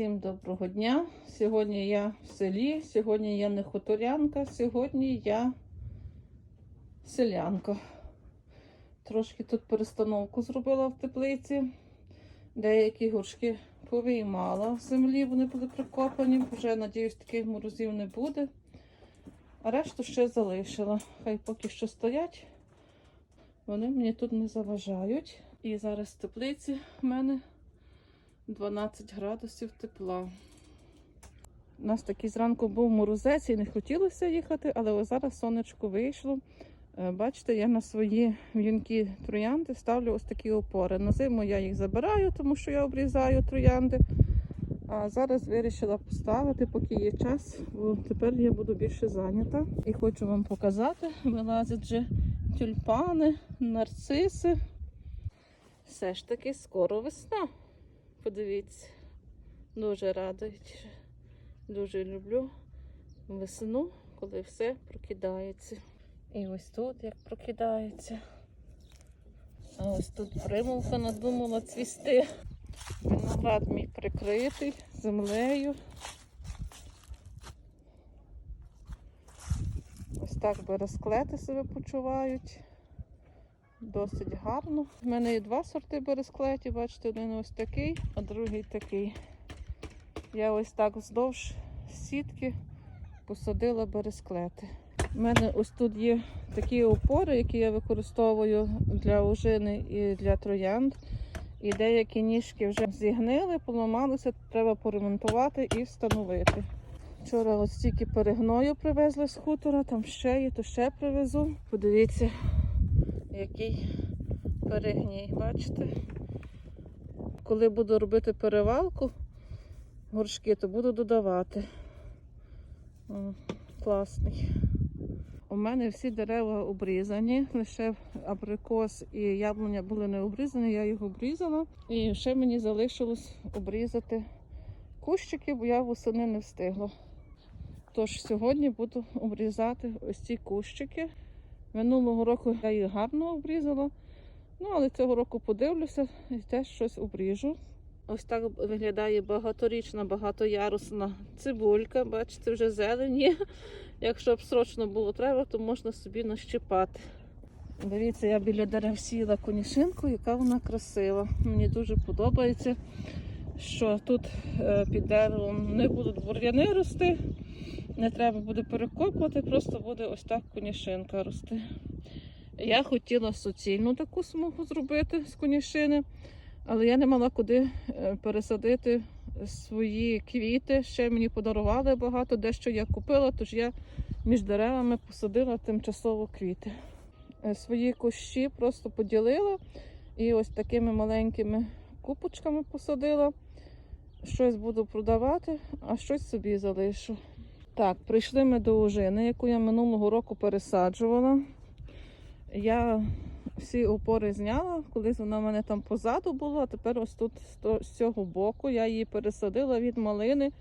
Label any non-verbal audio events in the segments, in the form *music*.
Всім доброго дня. Сьогодні я в селі, сьогодні я не хуторянка, сьогодні я селянка. Трошки тут перестановку зробила в теплиці. Деякі горшки повиймала з землі, вони були прикопані. Вже, надіюсь, таких морозів не буде. А решту ще залишила. Хай поки що стоять. Вони мені тут не заважають. І зараз в теплиці в мене 12 градусів тепла. У нас такий зранку був морозець і не хотілося їхати, але ось зараз сонечко вийшло. Е, Бачите, я на свої в'юнки троянди ставлю ось такі опори. На зиму я їх забираю, тому що я обрізаю троянди. А зараз вирішила поставити, поки є час, бо тепер я буду більше зайнята. І хочу вам показати, вилазять вже тюльпани, нарциси. Все ж таки скоро весна. Подивіться, дуже радують. Дуже люблю весну, коли все прокидається. І ось тут як прокидається. А ось тут примулка надумала цвісти. Виноград мій прикритий землею. Ось так бересклети себе почувають. Досить гарно. У мене є два сорти бересклетів, бачите, один ось такий, а другий такий. Я ось так вздовж сітки посадила бересклети. У мене ось тут є такі опори, які я використовую для ожини і для троянд. І деякі ніжки вже зігнили, поламалися, треба поремонтувати і встановити. Вчора ось стільки перегною привезли з хутора, там ще є, то ще привезу. Подивіться, який перегній, бачите? Коли буду робити перевалку горшки, то буду додавати. О, класний. У мене всі дерева обрізані, лише абрикос і яблуня були не обрізані, я їх обрізала. І ще мені залишилось обрізати кущики, бо я восени не встигла. Тож сьогодні буду обрізати ось ці кущики. Минулого року я їх гарно обрізала, ну але цього року подивлюся і теж щось обріжу. Ось так виглядає багаторічна, багатоярусна цибулька. Бачите, вже зелені. Якщо б срочно було треба, то можна собі нащипати. Дивіться, я біля дерев сіла конішинку, яка вона красива. Мені дуже подобається, що тут е, під деревом не будуть бур'яни рости, не треба буде перекопувати, просто буде ось так конішинка рости. Я хотіла суцільну таку смугу зробити з конішини, але я не мала куди е, пересадити свої квіти. Ще мені подарували багато, дещо я купила, тож я між деревами посадила тимчасово квіти. Е, Свої кущі просто поділила і ось такими маленькими купочками посадила. Щось буду продавати, а щось собі залишу. Так, прийшли ми до ожини, яку я минулого року пересаджувала. Я всі опори зняла, колись вона в мене там позаду була, а тепер ось тут з цього боку я її пересадила від малини.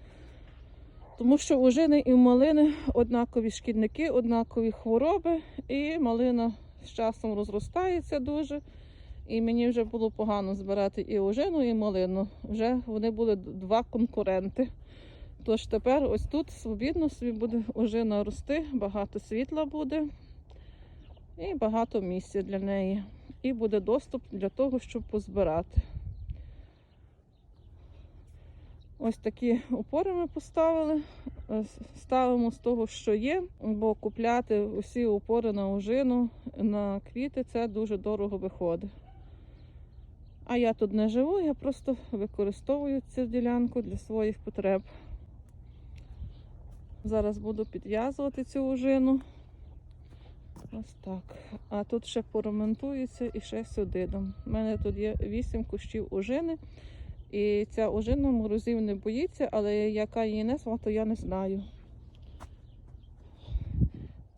Тому що у жини і в малини однакові шкідники, однакові хвороби, і малина з часом розростається дуже. І мені вже було погано збирати і ожину, і малину. Вже вони були два конкуренти. Тож тепер ось тут свобідно собі буде ожина рости, багато світла буде і багато місця для неї. І буде доступ для того, щоб позбирати. Ось такі опори ми поставили. Е, Ставимо з того, що є, бо купляти усі опори на ожину, на квіти це дуже дорого виходить. А я тут не живу, я просто використовую цю ділянку для своїх потреб. Зараз буду підв'язувати цю ожину. Ось так. А тут ще поремонтується і ще сюди. У мене тут є 8 кущів ожини. І ця ожина морозів не боїться, але яка її назва, то я не знаю.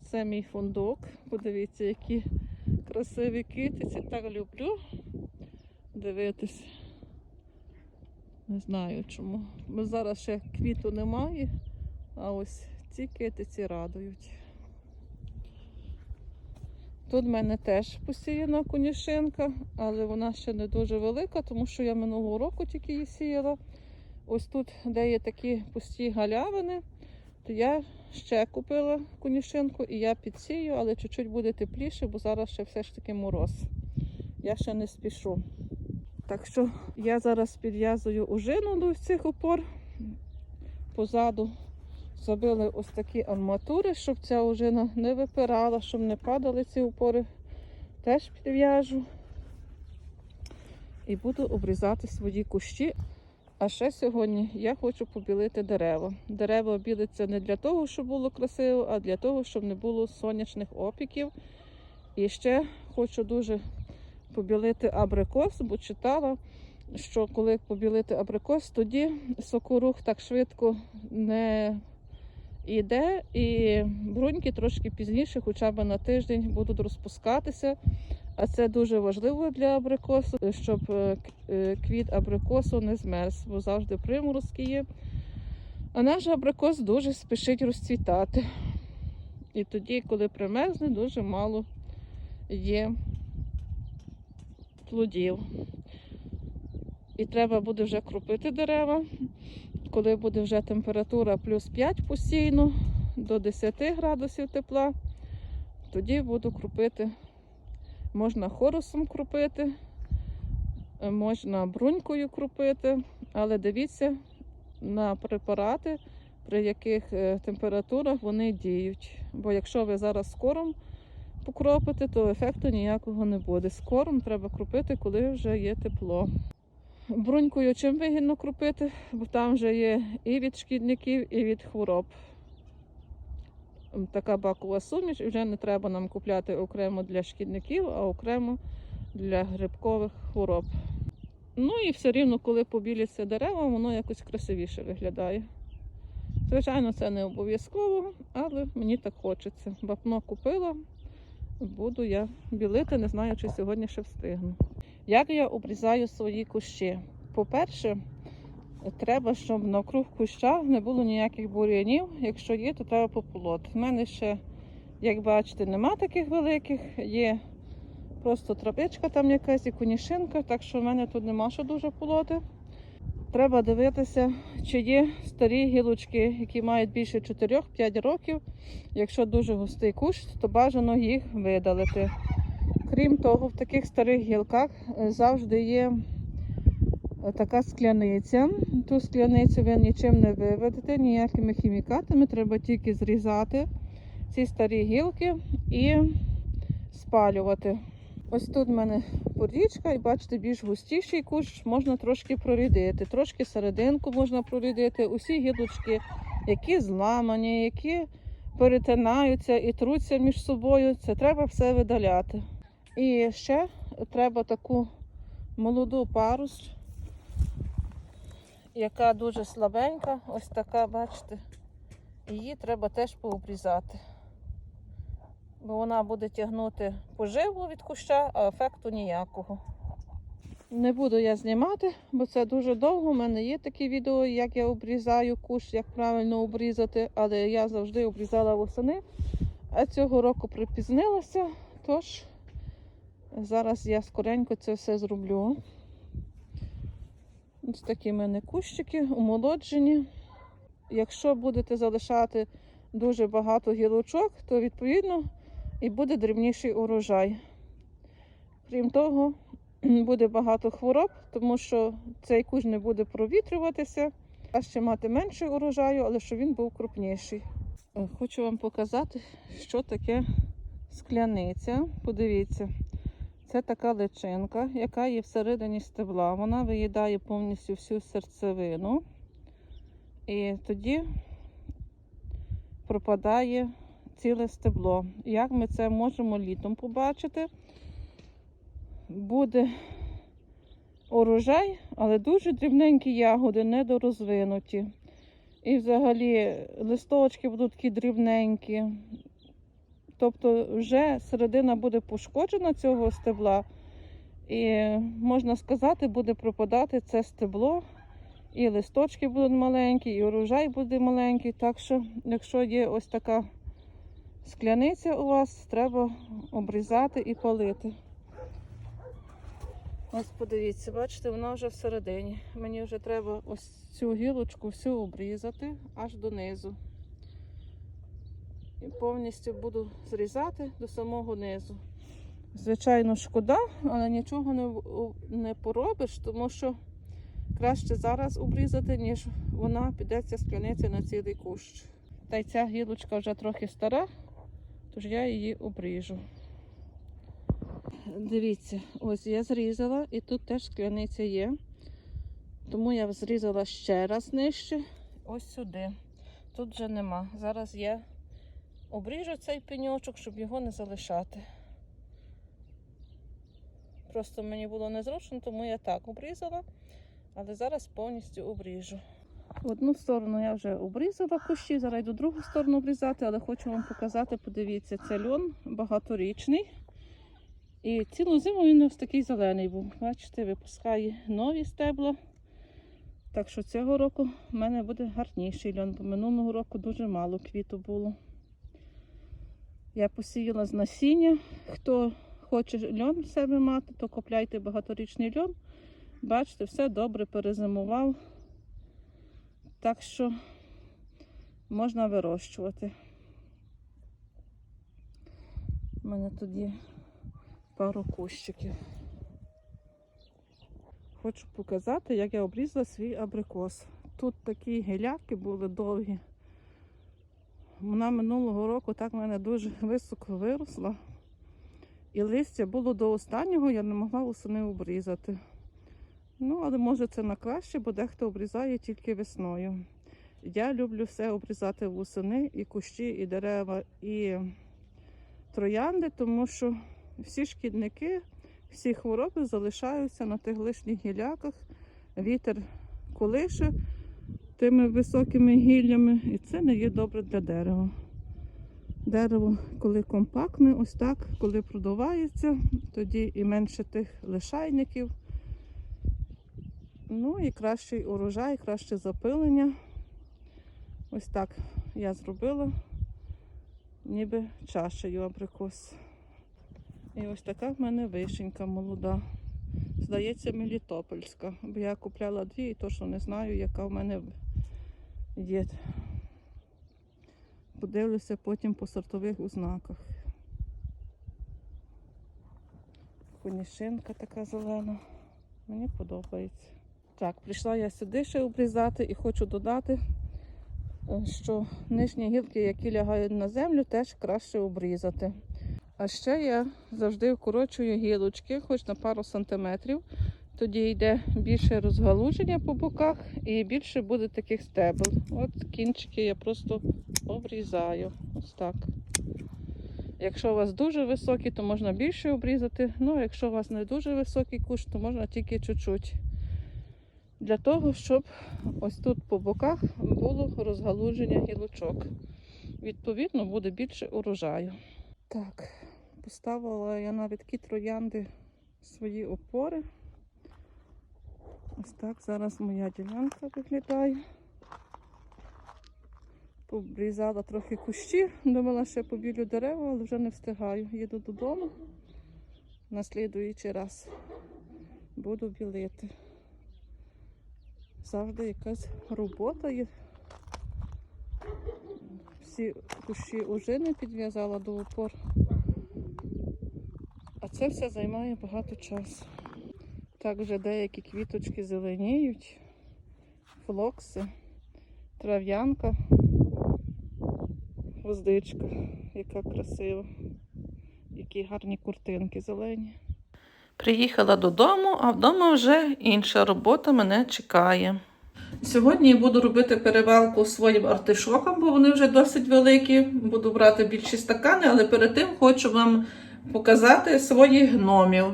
Це мій фундук. Подивіться, які красиві китиці. Так люблю дивитись. Не знаю чому. Бо зараз ще квіту немає, а ось ці китиці радують. Тут в мене теж посіяна конюшинка, але вона ще не дуже велика, тому що я минулого року тільки її сіяла. ось тут, де є такі пусті галявини, то я ще купила конюшинку і я підсію, але чуть-чуть буде тепліше, бо зараз ще все ж таки мороз. Я ще не спішу. Так що я зараз підв'язую ужину до цих опор. Позаду зробили ось такі арматури, щоб ця ужина не випирала, щоб не падали ці опори. Теж підв'яжу. І буду обрізати свої кущі. А ще сьогодні я хочу побілити дерева. Дерева білиться не для того, щоб було красиво, а для того, щоб не було сонячних опіків. І ще хочу дуже побілити абрикос, бо читала, що коли побілити абрикос, тоді сокорух так швидко не йде, і бруньки трошки пізніше, хоча б на тиждень, будуть розпускатися. А це дуже важливо для абрикосу, щоб е, е, квіт абрикосу не змерз, бо завжди приморозки є. А наш абрикос дуже спішить розцвітати. І тоді, коли примерзне, дуже мало є плодів. І треба буде вже кропити дерева, коли буде вже температура плюс 5 постійно до 10 градусів тепла, тоді буду кропити. Можна хорусом кропити, е, можна брунькою кропити, але дивіться на препарати, при яких е, температурах вони діють. Бо якщо ви зараз скором покропите, то ефекту ніякого не буде. Скором треба кропити, коли вже є тепло. Брунькою чим вигідно кропити, бо там вже є і від шкідників, і від хвороб. Така бакова суміш, і вже не треба нам купляти окремо для шкідників, а окремо для грибкових хвороб. Ну і все рівно, коли побіляться дерева, воно якось красивіше виглядає. Звичайно, це не обов'язково, але мені так хочеться. Вапно купила, буду я білити, не знаю, чи сьогодні ще встигну. Як я обрізаю свої кущі? По-перше, треба, щоб навкруг куща не було ніяких бур'янів. Якщо є, то треба пополот. У мене ще, як бачите, нема таких великих, є просто травичка там якась і конішинка, так що в мене тут нема що дуже полоти. Треба дивитися, чи є старі гілочки, які мають більше 4-5 років. Якщо дуже густий кущ, то бажано їх видалити. Крім того, в таких старих гілках е, завжди є е, така скляниця. Ту скляницю ви нічим не виведете, ніякими хімікатами, треба тільки зрізати ці старі гілки і спалювати. Ось тут в мене порічка, і бачите, більш густіший кущ можна трошки прорідити. Трошки серединку можна прорідити. Усі гілочки, які зламані, які перетинаються і труться між собою, це треба все видаляти. І ще треба таку молоду парус, яка дуже слабенька, ось така, бачите. Її треба теж пообрізати. Бо вона буде тягнути поживу від куща, а ефекту ніякого. Не буду я знімати, бо це дуже довго. У мене є такі відео, як я обрізаю кущ, як правильно обрізати, але я завжди обрізала восени, а цього року припізнилася, тож зараз я скоренько це все зроблю. Ось такі в мене кущики, умолоджені. Якщо будете залишати дуже багато гілочок, то відповідно і буде дрібніший урожай. Крім того, *clears throat* буде багато хвороб, тому що цей кущ не буде провітрюватися, а ще мати менше урожаю, але щоб він був крупніший. Е, Хочу вам показати, що таке скляниця. Подивіться, це така личинка, яка є всередині стебла. Вона виїдає повністю всю серцевину. І тоді пропадає ціле стебло. Як ми це можемо літом побачити? Буде урожай, але дуже дрібненькі ягоди, недорозвинуті. І взагалі листочки будуть такі дрібненькі. Тобто вже середина буде пошкоджена цього стебла, і можна сказати, буде пропадати це стебло. І листочки будуть маленькі, і урожай буде маленький. Так що, якщо є ось така скляниця у вас, треба обрізати і палити. Ось подивіться, бачите, вона вже всередині. Мені вже треба ось цю гілочку всю обрізати аж донизу. І повністю буду зрізати до самого низу. Звичайно, шкода, але нічого не, не поробиш, тому що краще зараз обрізати, ніж вона підеться скляниця на цілий кущ. Та й ця гілочка вже трохи стара, тож я її обріжу. Дивіться, ось я зрізала і тут теж скляниця є. Тому я зрізала ще раз нижче, ось сюди. Тут вже нема. Зараз я обріжу цей пеньочок, щоб його не залишати. Просто мені було незручно, тому я так обрізала, але зараз повністю обріжу. Одну сторону я вже обрізала кущі, зараз йду другу сторону обрізати, але хочу вам показати, подивіться, це льон багаторічний. І цілу зиму він ось такий зелений був. Бачите, випускає нові стебла. Так що цього року в мене буде гарніший льон, бо минулого року дуже мало квіту було. Я посіяла з насіння. Хто хоче льон в себе мати, то купляйте багаторічний льон. Бачите, все добре перезимував. Так що можна вирощувати. У мене тут є пару кущиків. Хочу показати, як я обрізала свій абрикос. Тут такі гіляки були довгі. Вона минулого року так в мене дуже високо виросла. І листя було до останнього, я не могла восени обрізати. Ну, але може це на краще, бо дехто обрізає тільки весною. Я люблю все обрізати восени, і кущі, і дерева, і троянди, тому що всі шкідники, всі хвороби залишаються на тих лишніх гіляках. Вітер колише тими високими гіллями, і це не є добре для дерева. Дерево, коли компактне, ось так, коли продувається, тоді і менше тих лишайників. Ну і кращий урожай, краще запилення. Ось так я зробила, ніби чашею абрикос. І ось така в мене вишенька молода. Здається, Мелітопольська. Бо я купляла дві і точно не знаю, яка в мене є. Подивлюся потім по сортових ознаках. Конішинка така зелена. Мені подобається. Так, прийшла я сюди ще обрізати і хочу додати, е, що нижні гілки, які лягають на землю, теж краще обрізати. А ще я завжди вкорочую гілочки, хоч на пару сантиметрів. Тоді йде більше розгалуження по боках і більше буде таких стебел. От кінчики я просто обрізаю. Ось так. Якщо у вас дуже високі, то можна більше обрізати. Ну, якщо у вас не дуже високий кущ, то можна тільки чуть-чуть. Для того, щоб ось тут по боках було розгалуження гілочок. Відповідно, буде більше урожаю. Так, поставила я на рідкі троянди свої опори. Ось так зараз моя ділянка виглядає. Побрізала трохи кущі, думала ще побілю дерева, але вже не встигаю. Їду додому. На слідуючий раз буду білити. Завжди якась робота є. Всі кущі ожини підв'язала до опор. А це все займає багато часу. Так вже деякі квіточки зеленіють, флокси, трав'янка, гвоздичка, яка красива, які гарні куртинки зелені. Приїхала додому, а вдома вже інша робота мене чекає. Сьогодні я буду робити перевалку своїм артишокам, бо вони вже досить великі. Буду брати більші стакани, але перед тим хочу вам показати своїх гномів.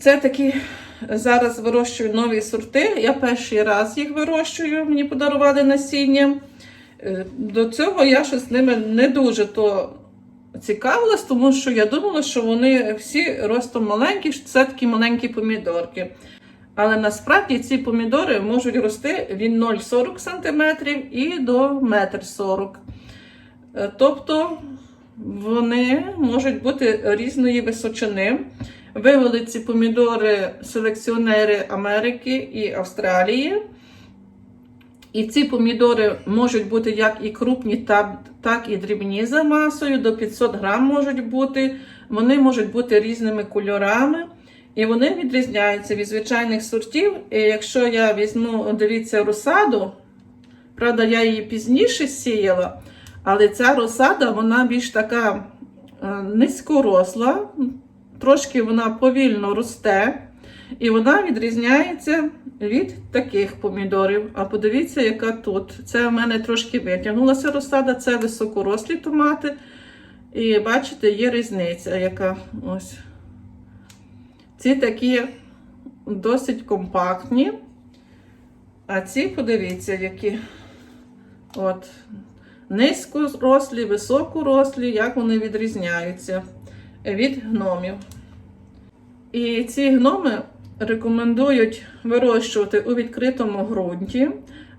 Це такі зараз вирощую нові сорти. Я перший раз їх вирощую, мені подарували насіння. Е, До цього я щось з ними не дуже то цікавилась, тому що я думала, що вони всі ростом маленькі, що це такі маленькі помідорки. Але насправді ці помідори можуть рости від 0,40 см і до 1,40 м. Тобто вони можуть бути різної височини. Вивели ці помідори селекціонери Америки і Австралії. І ці помідори можуть бути як і крупні, так, і дрібні за масою, до 500 грам можуть бути. Вони можуть бути різними кольорами. І вони відрізняються від звичайних сортів. І якщо я візьму, дивіться, розсаду, правда, я її пізніше сіяла, але ця розсада вона більш така е, низькоросла, трошки вона повільно росте, і вона відрізняється від таких помідорів. А подивіться, яка тут. Це в мене трошки витягнулася розсада, це високорослі томати. І бачите, є різниця, яка ось. Ці такі досить компактні. А ці, подивіться, які от низькорослі, високорослі, як вони відрізняються від гномів. І ці гноми рекомендують вирощувати у відкритому ґрунті.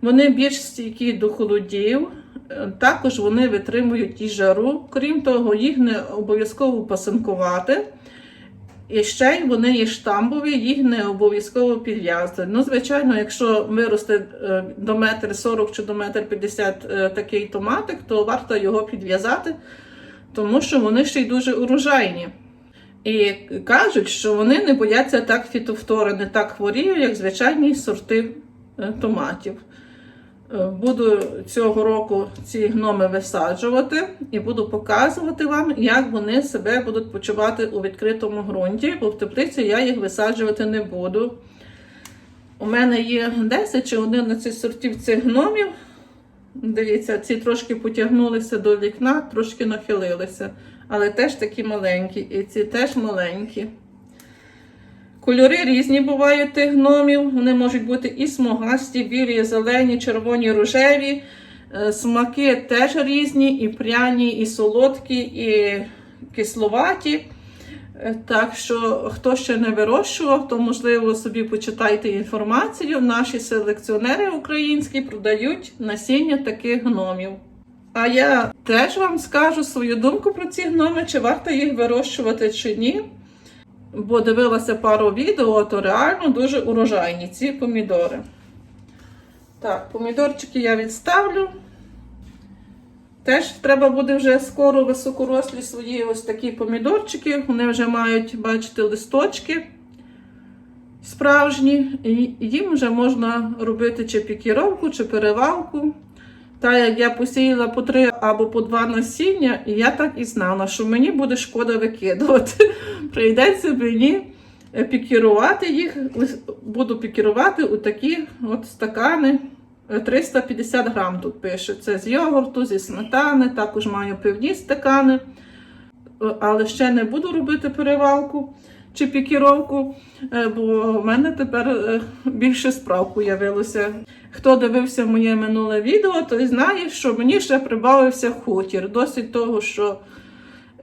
Вони більш стійкі до холодів, е, також вони витримують і жару. Крім того, їх не обов'язково пасинкувати. І ще й вони є штамбові, їх не обов'язково підв'язати. Ну, звичайно, якщо виросте е, до метр 40 чи до метр 50 е, такий томатик, то варто його підв'язати, тому що вони ще й дуже урожайні. І кажуть, що вони не бояться так фітофтори, не так хворіють, як звичайні сорти е, томатів. Е, Буду цього року ці гноми висаджувати і буду показувати вам, як вони себе будуть почувати у відкритому ґрунті, бо в теплиці я їх висаджувати не буду. У мене є 10 чи 11 сортів цих гномів. Дивіться, ці трошки потягнулися до вікна, трошки нахилилися, але теж такі маленькі, і ці теж маленькі. Кольори різні бувають тих гномів. Вони можуть бути і смугасті, білі, зелені, червоні, рожеві. Е, Смаки теж різні, і пряні, і солодкі, і кисловаті. Е, Так що, хто ще не вирощував, то можливо собі почитайте інформацію. Наші селекціонери українські продають насіння таких гномів. А я теж вам скажу свою думку про ці гноми, чи варто їх вирощувати чи ні. Бо дивилася пару відео, то реально дуже урожайні ці помідори. Так, помідорчики я відставлю. Теж треба буде вже скоро високорослі свої ось такі помідорчики. Вони вже мають, бачите, листочки справжні. І їм вже можна робити чи пікіровку, чи перевалку. Та як я посіяла по три або по два насіння, і я так і знала, що мені буде шкода викидувати. *laughs* Прийдеться мені е, пікірувати їх, буду пікірувати у такі от стакани. Е, 350 грам тут пише. Це з йогурту, зі сметани, також маю пивні стакани. Е, Але ще не буду робити перевалку чи пікіровку, е, бо в мене тепер е, більше справ появилося. Хто дивився моє минуле відео, той знає, що мені ще прибавився хутір. Досить того, що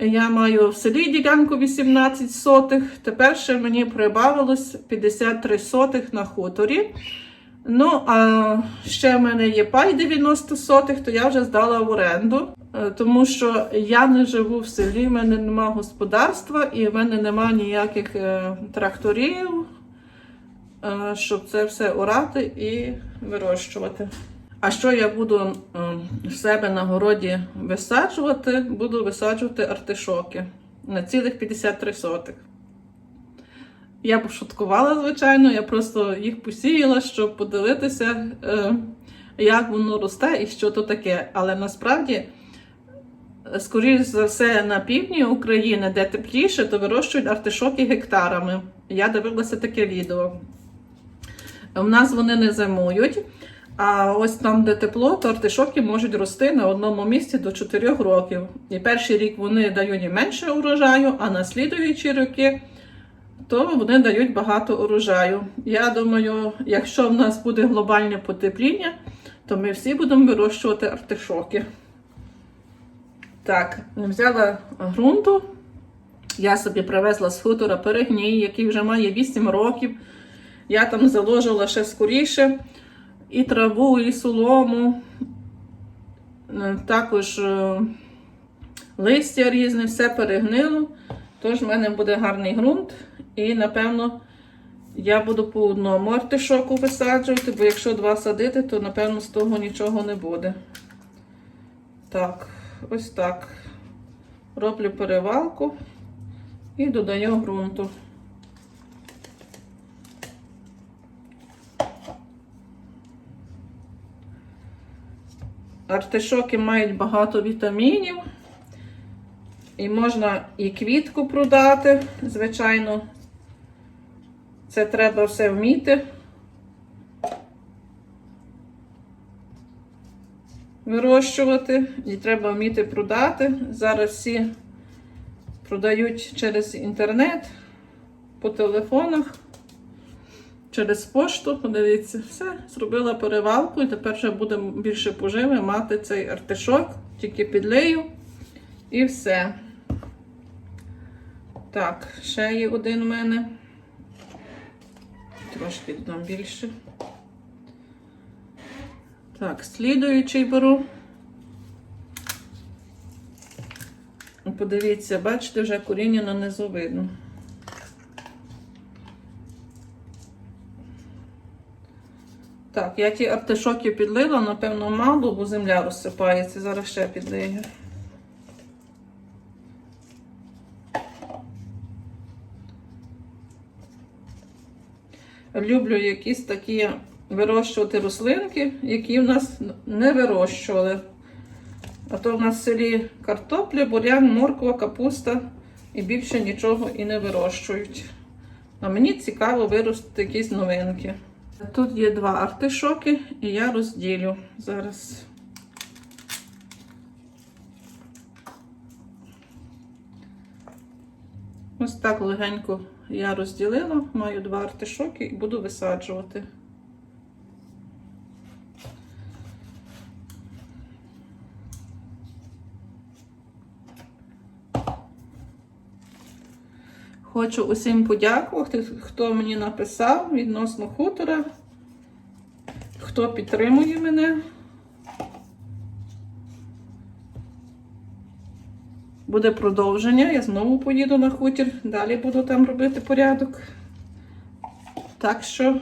я маю в селі ділянку 18 сотих, тепер ще мені прибавилось 53 сотих на хуторі. Ну, а ще в мене є пай 90 сотих, то я вже здала в оренду, е, тому що я не живу в селі, в мене нема господарства і в мене нема ніяких е, тракторів, щоб це все орати і вирощувати. А що я буду е, в себе на городі висаджувати? Буду висаджувати артишоки на цілих 53 сотих. Я пошуткувала, звичайно, я просто їх посіяла, щоб подивитися, е, як воно росте і що то таке. Але насправді, е, скоріш за все, на півдні України, де тепліше, то вирощують артишоки гектарами. Я дивилася таке відео. У нас вони не зимують. А ось там, де тепло, то артишоки можуть рости на одному місці до 4 років. І перший рік вони дають менше урожаю, а на слідуючі роки то вони дають багато урожаю. Я думаю, якщо в нас буде глобальне потепління, то ми всі будемо вирощувати артишоки. Так, взяла ґрунту. Я собі привезла з хутора перегній, який вже має 8 років. Я там заложила ще скоріше і траву, і солому, Е, також е, листя різне, все перегнило. Тож в мене буде гарний ґрунт І, напевно, я буду по одному артишоку висаджувати, бо якщо два садити, то, напевно, з того нічого не буде. Так, ось так. Роблю перевалку і додаю ґрунту. Артишоки мають багато вітамінів. І можна і квітку продати, звичайно. Це треба все вміти. Вирощувати і треба вміти продати. Зараз всі продають через інтернет, по телефонах, через пошту. Подивіться, все, зробила перевалку і тепер вже буде більше поживи мати цей артишок, тільки підлею і все. Так, ще є один у мене. Трошки додам більше. Так, слідуючий беру. Подивіться, бачите, вже коріння на низу видно. Так, я ті артишоки підлила, напевно, мало, бо земля розсипається. Зараз ще підлию. Люблю якісь такі вирощувати рослинки, які в нас не вирощували. А то в нас в селі картопля, бурян, морква, капуста і більше нічого і не вирощують. А мені цікаво виростити якісь новинки. Тут є два артишоки, і я розділю зараз. Ось так легенько я розділила, маю два артишоки і буду висаджувати. Хочу усім подякувати, хто мені написав відносно хутора, хто підтримує мене. Буде продовження, я знову поїду на хутір, далі буду там робити порядок. Так що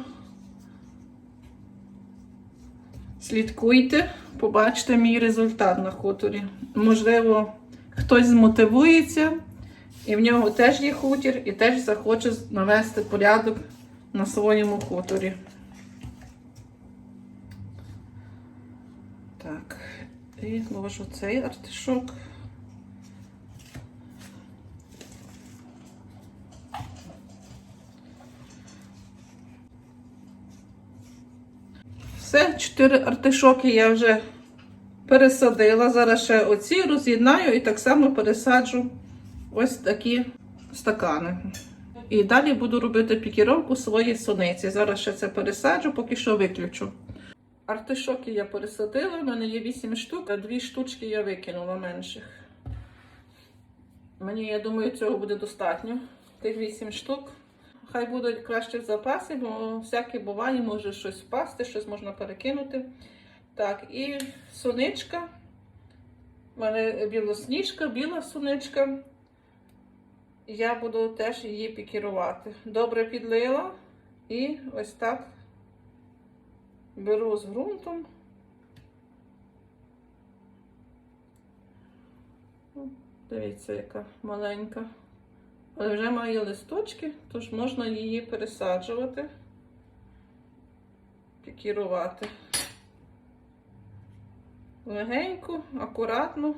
слідкуйте, побачите мій результат на хуторі. Можливо, хтось змотивується, і в нього теж є хутір, і теж захоче навести порядок на своєму хуторі. Так, і ложу цей артишок. Все, чотири артишоки я вже пересадила. Зараз ще оці роз'єднаю і так само пересаджу ось такі стакани. І далі буду робити пікіровку своєї суниці. Зараз ще це пересаджу, поки що виключу. Артишоки я пересадила, в мене є 8 штук, а 2 штучки я викинула менших. Мені, я думаю, цього буде достатньо. Тих 8 штук. Хай будуть краще в запасі, бо всяке буває, може щось впасти, щось можна перекинути. Так, і суничка. У мене білосніжка, біла суничка. Я буду теж її пікірувати. Добре підлила і ось так беру з ґрунтом. Дивіться, яка маленька. Але вже має листочки, тож можна її пересаджувати, пікірувати. Легенько, акуратно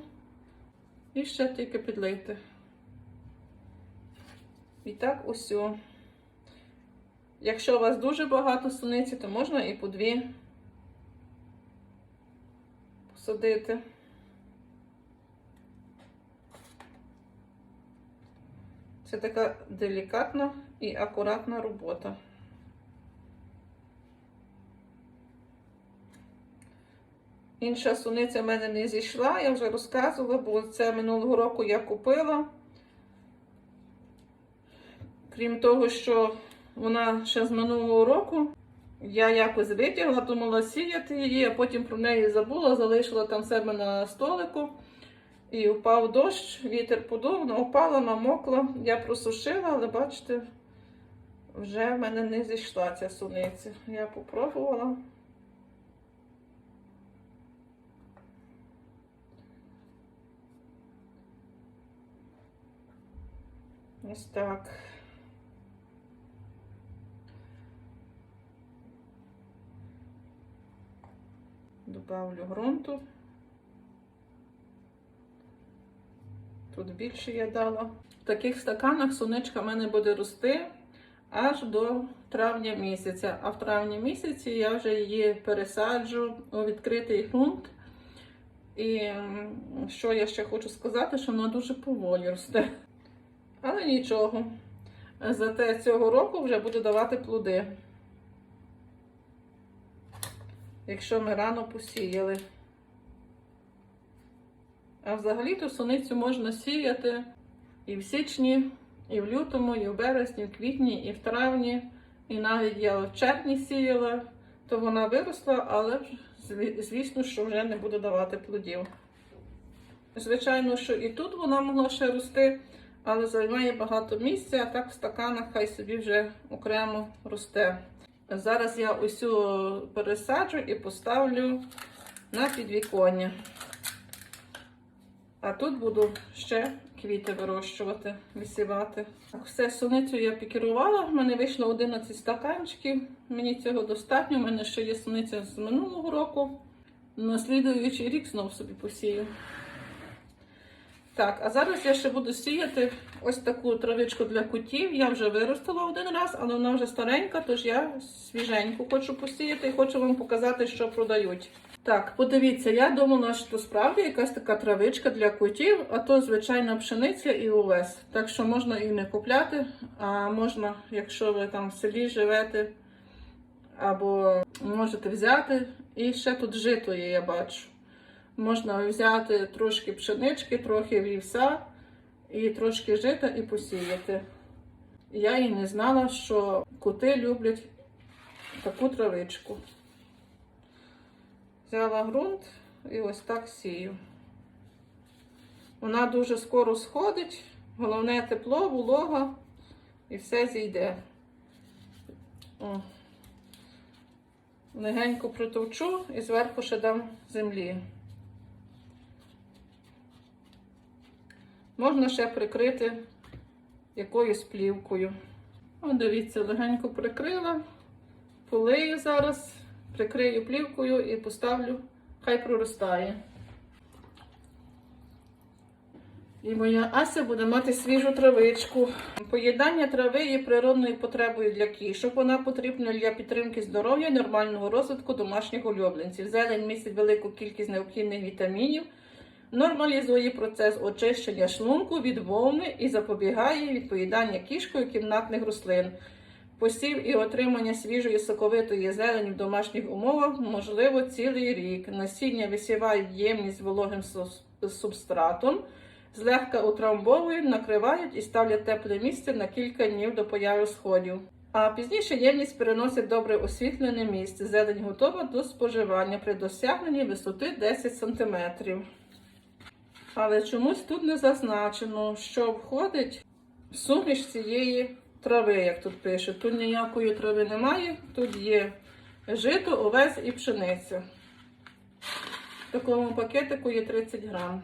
і ще тільки підлити. І так усьо. Якщо у вас дуже багато суниці, то можна і по дві посадити. Це така делікатна і акуратна робота. Інша суниця в мене не зійшла, я вже розказувала, бо це минулого року я купила. Крім того, що вона ще з минулого року, я якось витягла, думала сіяти її, а потім про неї забула, залишила там себе на столику. І впав дощ, вітер подув, вона впала, намокла. Я просушила, але бачите, вже в мене не зійшла ця суниця. Я попробувала. Ось так. Добавлю ґрунту. Тут більше я дала. В таких стаканах сонечка в мене буде рости аж до травня місяця. А в травні місяці я вже її пересаджу у відкритий ґрунт. І що я ще хочу сказати, що вона дуже поволі росте. Але нічого. Зате цього року вже буде давати плоди. Якщо ми рано посіяли. А взагалі-то суницю можна сіяти і в січні, і в лютому, і в березні, і в квітні, і в травні. І навіть я в червні сіяла, то вона виросла, але звісно, що вже не буде давати плодів. Звичайно, що і тут вона могла ще рости, але займає багато місця, а так в стаканах хай собі вже окремо росте. Зараз я усю пересаджу і поставлю на підвіконня. А тут буду ще квіти вирощувати, висівати. Так, все, суницю я пікірувала. В мене вийшло 11 стаканчиків. Мені цього достатньо. У мене ще є суниця з минулого року. На слідуючий рік знов собі посію. Так, а зараз я ще буду сіяти ось таку травичку для кутів. Я вже виростила один раз, але вона вже старенька, тож я свіженьку хочу посіяти і хочу вам показати, що продають. Так, подивіться, я думала, що справді якась така травичка для котів, а то звичайна пшениця і овес. Так що можна і не купляти, а можна, якщо ви там в селі живете, або можете взяти. І ще тут жито є, я бачу. Можна взяти трошки пшенички, трохи вівса і трошки жита і посіяти. Я і не знала, що коти люблять таку травичку. Взяла ґрунт і ось так сію. Вона дуже скоро сходить, головне тепло, волога і все зійде. О. Легенько притовчу і зверху ще дам землі. Можна ще прикрити якоюсь плівкою. О, дивіться, легенько прикрила, полию зараз, прикрию плівкою і поставлю, хай проростає. І моя Ася буде мати свіжу травичку. Поїдання трави є природною потребою для кішок. Вона потрібна для підтримки здоров'я нормального розвитку домашніх улюбленців. Зелень містить велику кількість необхідних вітамінів, нормалізує процес очищення шлунку від вовни і запобігає від поїдання кішкою кімнатних рослин. Посів і отримання свіжої соковитої зелені в домашніх умовах можливо цілий рік. Насіння висівають ємність вологим субстратом, злегка утрамбовують, накривають і ставлять тепле місце на кілька днів до появи сходів. А пізніше ємність переносить добре освітлене місце. Зелень готова до споживання при досягненні висоти 10 см. Але чомусь тут не зазначено, що входить суміш цієї трави, як тут пише. Тут ніякої трави немає, тут є жито, овес і пшениця. В такому пакетику є 30 грам.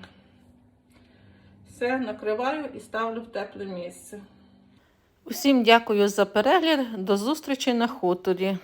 Все накриваю і ставлю в тепле місце. Усім дякую за перегляд. До зустрічі на хуторі.